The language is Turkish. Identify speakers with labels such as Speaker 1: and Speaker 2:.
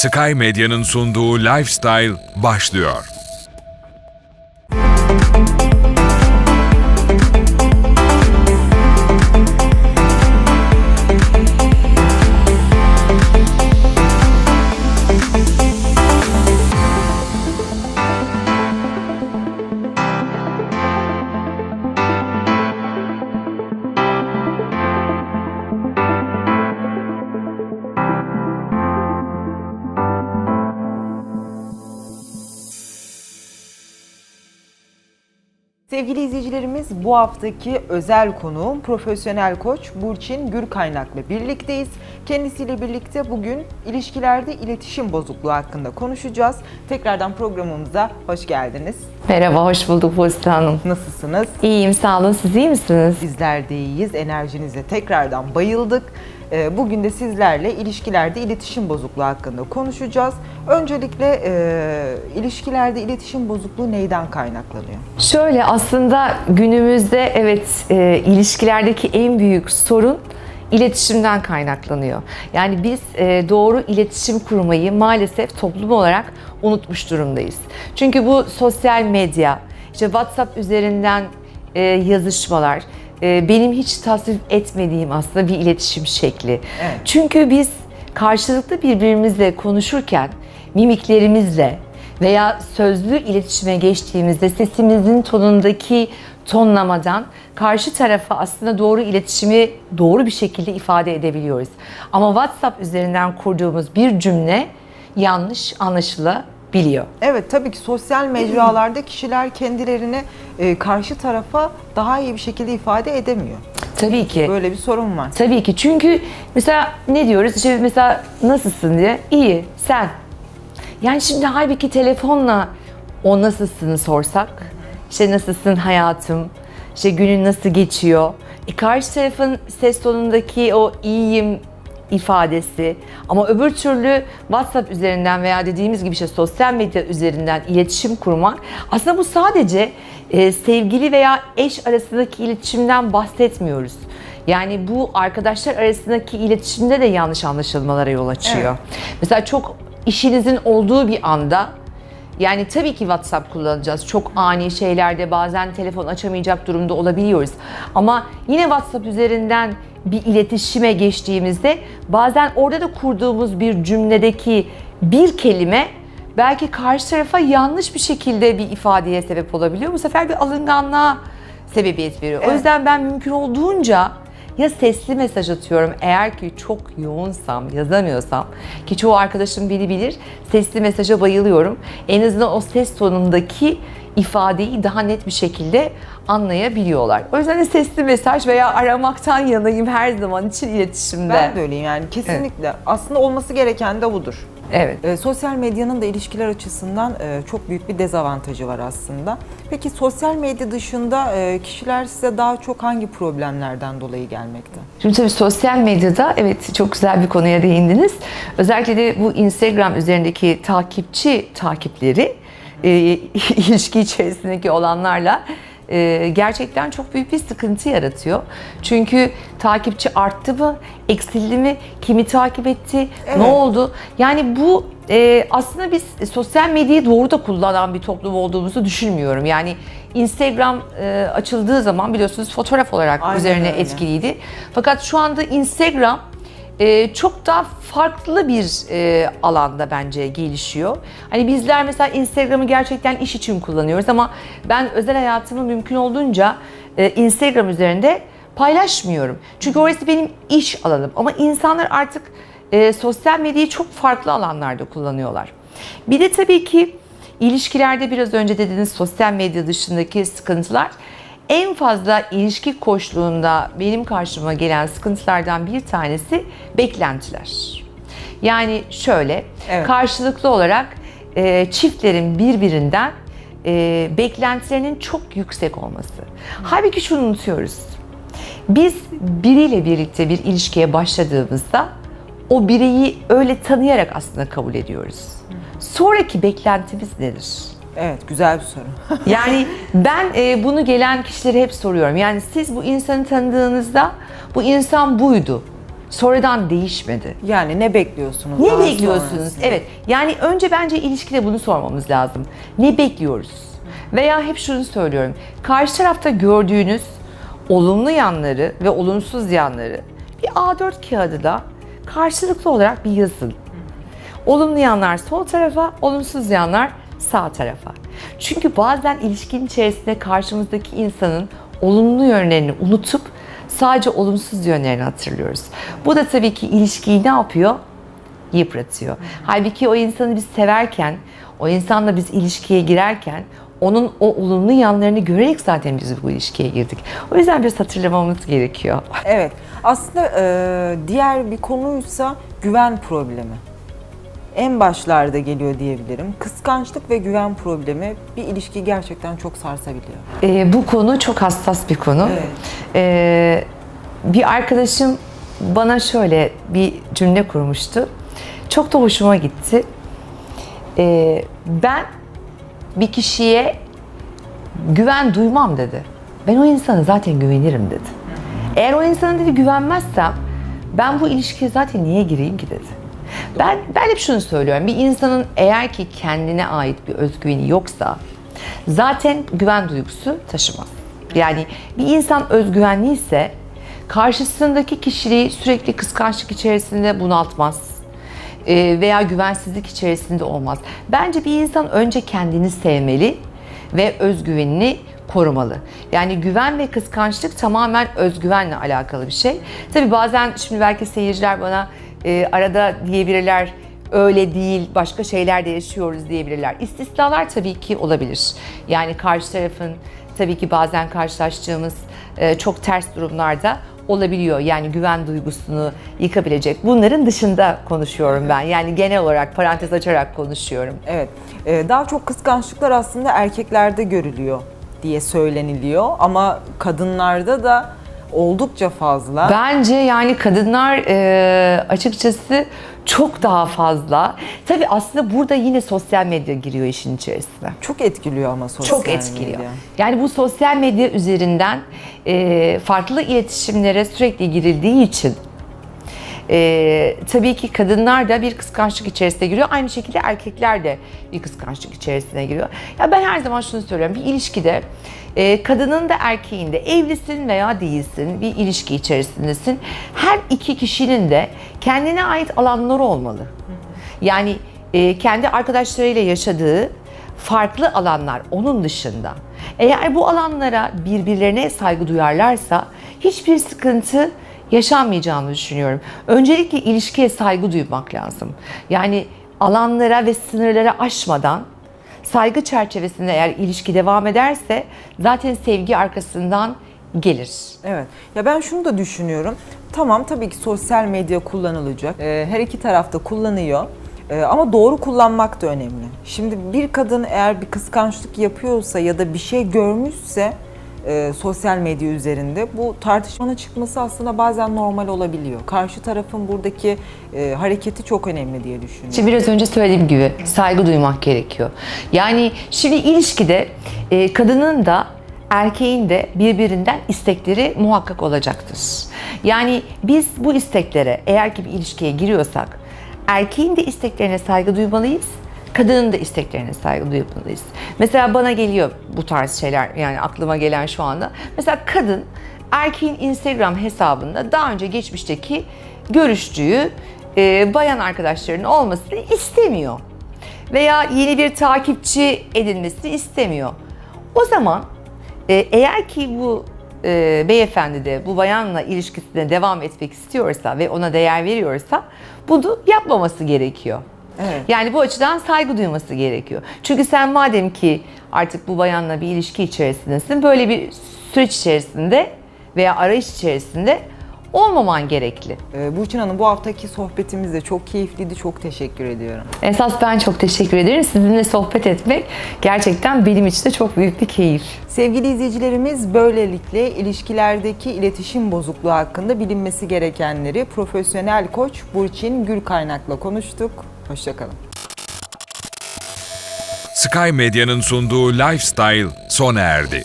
Speaker 1: Sky Medya'nın sunduğu Lifestyle başlıyor.
Speaker 2: Sevgili izleyicilerimiz bu haftaki özel konuğum profesyonel koç Burçin Gürkaynak'la birlikteyiz. Kendisiyle birlikte bugün ilişkilerde iletişim bozukluğu hakkında konuşacağız. Tekrardan programımıza hoş geldiniz.
Speaker 3: Merhaba, hoş bulduk Buse Hanım.
Speaker 2: Nasılsınız?
Speaker 3: İyiyim, sağ olun. Siz iyi misiniz?
Speaker 2: Bizler de iyiyiz. Enerjinize tekrardan bayıldık. Ee, Bugün de sizlerle ilişkilerde iletişim bozukluğu hakkında konuşacağız. Öncelikle e, ilişkilerde iletişim bozukluğu neyden kaynaklanıyor?
Speaker 3: Şöyle aslında günümüzde evet e, ilişkilerdeki en büyük sorun iletişimden kaynaklanıyor. Yani biz e, doğru iletişim kurmayı maalesef toplum olarak unutmuş durumdayız. Çünkü bu sosyal medya, işte WhatsApp üzerinden e, yazışmalar, e, benim hiç tasvip etmediğim aslında bir iletişim şekli.
Speaker 2: Evet.
Speaker 3: Çünkü biz karşılıklı birbirimizle konuşurken mimiklerimizle veya sözlü iletişime geçtiğimizde sesimizin tonundaki tonlamadan karşı tarafa aslında doğru iletişimi doğru bir şekilde ifade edebiliyoruz. Ama WhatsApp üzerinden kurduğumuz bir cümle yanlış anlaşılabiliyor.
Speaker 2: Evet tabii ki sosyal mecralarda kişiler kendilerini e, karşı tarafa daha iyi bir şekilde ifade edemiyor.
Speaker 3: Tabii ki.
Speaker 2: Böyle bir sorun var.
Speaker 3: Tabii ki çünkü mesela ne diyoruz işte mesela nasılsın diye iyi sen. Yani şimdi halbuki telefonla o nasılsını sorsak işte nasılsın hayatım işte günün nasıl geçiyor. E karşı tarafın ses tonundaki o iyiyim ifadesi ama öbür türlü WhatsApp üzerinden veya dediğimiz gibi işte sosyal medya üzerinden iletişim kurmak aslında bu sadece e, sevgili veya eş arasındaki iletişimden bahsetmiyoruz. Yani bu arkadaşlar arasındaki iletişimde de yanlış anlaşılmalara yol açıyor. Mesela çok işinizin olduğu bir anda yani tabii ki WhatsApp kullanacağız. Çok ani şeylerde bazen telefon açamayacak durumda olabiliyoruz. Ama yine WhatsApp üzerinden bir iletişime geçtiğimizde bazen orada da kurduğumuz bir cümledeki bir kelime belki karşı tarafa yanlış bir şekilde bir ifadeye sebep olabiliyor. Bu sefer bir alınganlığa sebebiyet veriyor. O
Speaker 2: Evet.
Speaker 3: yüzden ben mümkün olduğunca ya sesli mesaj atıyorum eğer ki çok yoğunsam, yazamıyorsam ki çoğu arkadaşım beni bilir sesli mesaja bayılıyorum. En azından o ses tonundaki ifadeyi daha net bir şekilde anlayabiliyorlar. O yüzden de sesli mesaj veya aramaktan yanayım her zaman için iletişimde.
Speaker 2: Ben de öyleyim yani kesinlikle. Aslında olması gereken de budur.
Speaker 3: Evet.
Speaker 2: E, sosyal medyanın da ilişkiler açısından e, çok büyük bir dezavantajı var aslında. Peki sosyal medya dışında e, kişiler size daha çok hangi problemlerden dolayı gelmekte?
Speaker 3: Şimdi tabii sosyal medyada evet çok güzel bir konuya değindiniz. Özellikle de bu Instagram üzerindeki takipçi takipleri e, ilişki içerisindeki olanlarla e, gerçekten çok büyük bir sıkıntı yaratıyor. Çünkü takipçi arttı mı, eksildi mi, kimi takip etti,
Speaker 2: Evet.
Speaker 3: ne oldu? Yani bu e, aslında biz sosyal medyayı doğru da kullanan bir toplum olduğumuzu düşünmüyorum. Yani Instagram e, açıldığı zaman biliyorsunuz fotoğraf olarak
Speaker 2: Aynen
Speaker 3: üzerine
Speaker 2: öyle.
Speaker 3: etkiliydi. Fakat şu anda Instagram e, çok daha farklı bir e, alanda bence gelişiyor. Hani bizler mesela Instagram'ı gerçekten iş için kullanıyoruz ama ben özel hayatımı mümkün olduğunca e, Instagram üzerinde paylaşmıyorum. Çünkü orası benim iş alanım ama insanlar artık e, sosyal medyayı çok farklı alanlarda kullanıyorlar. Bir de tabii ki ilişkilerde biraz önce dediğiniz sosyal medya dışındaki sıkıntılar en fazla ilişki koçluğunda benim karşıma gelen sıkıntılardan bir tanesi beklentiler. Yani şöyle,
Speaker 2: Evet.
Speaker 3: karşılıklı olarak e, çiftlerin birbirinden e, beklentilerinin çok yüksek olması. Halbuki şunu unutuyoruz. Biz biriyle birlikte bir ilişkiye başladığımızda o bireyi öyle tanıyarak aslında kabul ediyoruz. Sonraki beklentimiz nedir?
Speaker 2: Evet güzel bir soru.
Speaker 3: Yani ben e, bunu gelen kişilere hep soruyorum. Yani siz bu insanı tanıdığınızda bu insan buydu. sonradan değişmedi.
Speaker 2: Yani ne bekliyorsunuz?
Speaker 3: Ne
Speaker 2: daha
Speaker 3: bekliyorsunuz?
Speaker 2: sonrasında?
Speaker 3: Evet. Yani önce bence ilişkide bunu sormamız lazım. Ne bekliyoruz? Veya hep şunu söylüyorum. Karşı tarafta gördüğünüz olumlu yanları ve olumsuz yanları bir A4 kağıdı da karşılıklı olarak bir yazın. Olumlu yanlar sol tarafa, olumsuz yanlar sağ tarafa. Çünkü bazen ilişkinin içerisinde karşımızdaki insanın olumlu yönlerini unutup sadece olumsuz yönlerini hatırlıyoruz. Bu da tabii ki ilişkiyi ne yapıyor? Yıpratıyor. Halbuki o insanı biz severken, o insanla biz ilişkiye girerken onun o olumlu yanlarını görerek zaten biz bu ilişkiye girdik. O yüzden biraz hatırlamamız gerekiyor.
Speaker 2: Evet. Aslında e, diğer bir konuysa güven problemi. En başlarda geliyor diyebilirim. Kıskançlık ve güven problemi bir ilişkiyi gerçekten çok sarsabiliyor.
Speaker 3: Ee, bu konu çok hassas bir konu.
Speaker 2: Evet.
Speaker 3: Ee, bir arkadaşım bana şöyle bir cümle kurmuştu. Çok da hoşuma gitti. Ee, ben bir kişiye güven duymam dedi. Ben o insana zaten güvenirim dedi. Eğer o insana dedi güvenmezsem ben bu ilişkiye zaten niye gireyim ki dedi. Ben, ben hep şunu söylüyorum. Bir insanın eğer ki kendine ait bir özgüveni yoksa zaten güven duygusu taşımaz. Yani bir insan özgüvenli ise karşısındaki kişiliği sürekli kıskançlık içerisinde bunaltmaz e, veya güvensizlik içerisinde olmaz. Bence bir insan önce kendini sevmeli ve özgüvenini korumalı. Yani güven ve kıskançlık tamamen özgüvenle alakalı bir şey. Tabii bazen şimdi belki seyirciler bana e, arada diyebilirler öyle değil, başka şeyler de yaşıyoruz diyebilirler. İstisnalar tabii ki olabilir. Yani karşı tarafın tabii ki bazen karşılaştığımız e, çok ters durumlarda olabiliyor. Yani güven duygusunu yıkabilecek. Bunların dışında konuşuyorum ben. Yani genel olarak parantez açarak konuşuyorum.
Speaker 2: Evet. E, daha çok kıskançlıklar aslında erkeklerde görülüyor diye söyleniliyor ama kadınlarda da oldukça fazla.
Speaker 3: Bence yani kadınlar e, açıkçası çok daha fazla. Tabii aslında burada yine sosyal medya giriyor işin içerisine.
Speaker 2: Çok etkiliyor ama sosyal
Speaker 3: Çok etkiliyor.
Speaker 2: medya.
Speaker 3: Yani bu sosyal medya üzerinden e, farklı iletişimlere sürekli girildiği için e, tabii ki kadınlar da bir kıskançlık içerisine giriyor. Aynı şekilde erkekler de bir kıskançlık içerisine giriyor. Ya ben her zaman şunu söylüyorum. Bir ilişkide e, kadının da erkeğin de evlisin veya değilsin bir ilişki içerisindesin. Her iki kişinin de kendine ait alanları olmalı. Yani e, kendi arkadaşlarıyla yaşadığı farklı alanlar onun dışında. Eğer bu alanlara birbirlerine saygı duyarlarsa hiçbir sıkıntı yaşanmayacağını düşünüyorum. Öncelikle ilişkiye saygı duymak lazım. Yani alanlara ve sınırlara aşmadan saygı çerçevesinde eğer ilişki devam ederse zaten sevgi arkasından gelir.
Speaker 2: Evet. Ya ben şunu da düşünüyorum. Tamam tabii ki sosyal medya kullanılacak. Ee, her iki tarafta kullanıyor. Ee, ama doğru kullanmak da önemli. Şimdi bir kadın eğer bir kıskançlık yapıyorsa ya da bir şey görmüşse e, sosyal medya üzerinde bu tartışmanın çıkması aslında bazen normal olabiliyor. Karşı tarafın buradaki e, hareketi çok önemli diye düşünüyorum.
Speaker 3: İşte biraz önce söylediğim gibi saygı duymak gerekiyor. Yani şimdi ilişkide e, kadının da erkeğin de birbirinden istekleri muhakkak olacaktır. Yani biz bu isteklere eğer ki bir ilişkiye giriyorsak erkeğin de isteklerine saygı duymalıyız. Kadının da isteklerine saygı duymalıyız. Mesela bana geliyor bu tarz şeyler yani aklıma gelen şu anda. Mesela kadın erkeğin Instagram hesabında daha önce geçmişteki görüştüğü e, bayan arkadaşlarının olmasını istemiyor. Veya yeni bir takipçi edinmesini istemiyor. O zaman e, eğer ki bu e, beyefendi de bu bayanla ilişkisine devam etmek istiyorsa ve ona değer veriyorsa bunu yapmaması gerekiyor.
Speaker 2: Evet.
Speaker 3: Yani bu açıdan saygı duyması gerekiyor. Çünkü sen madem ki artık bu bayanla bir ilişki içerisindesin, böyle bir süreç içerisinde veya arayış içerisinde olmaman gerekli.
Speaker 2: Ee, Burçin Hanım bu haftaki sohbetimiz de çok keyifliydi. Çok teşekkür ediyorum.
Speaker 3: Esas ben çok teşekkür ederim. Sizinle sohbet etmek gerçekten benim için de çok büyük bir keyif.
Speaker 2: Sevgili izleyicilerimiz böylelikle ilişkilerdeki iletişim bozukluğu hakkında bilinmesi gerekenleri profesyonel koç Burçin Gülkaynak'la konuştuk. Hoşçakalın.
Speaker 1: Sky Medya'nın sunduğu Lifestyle sona erdi.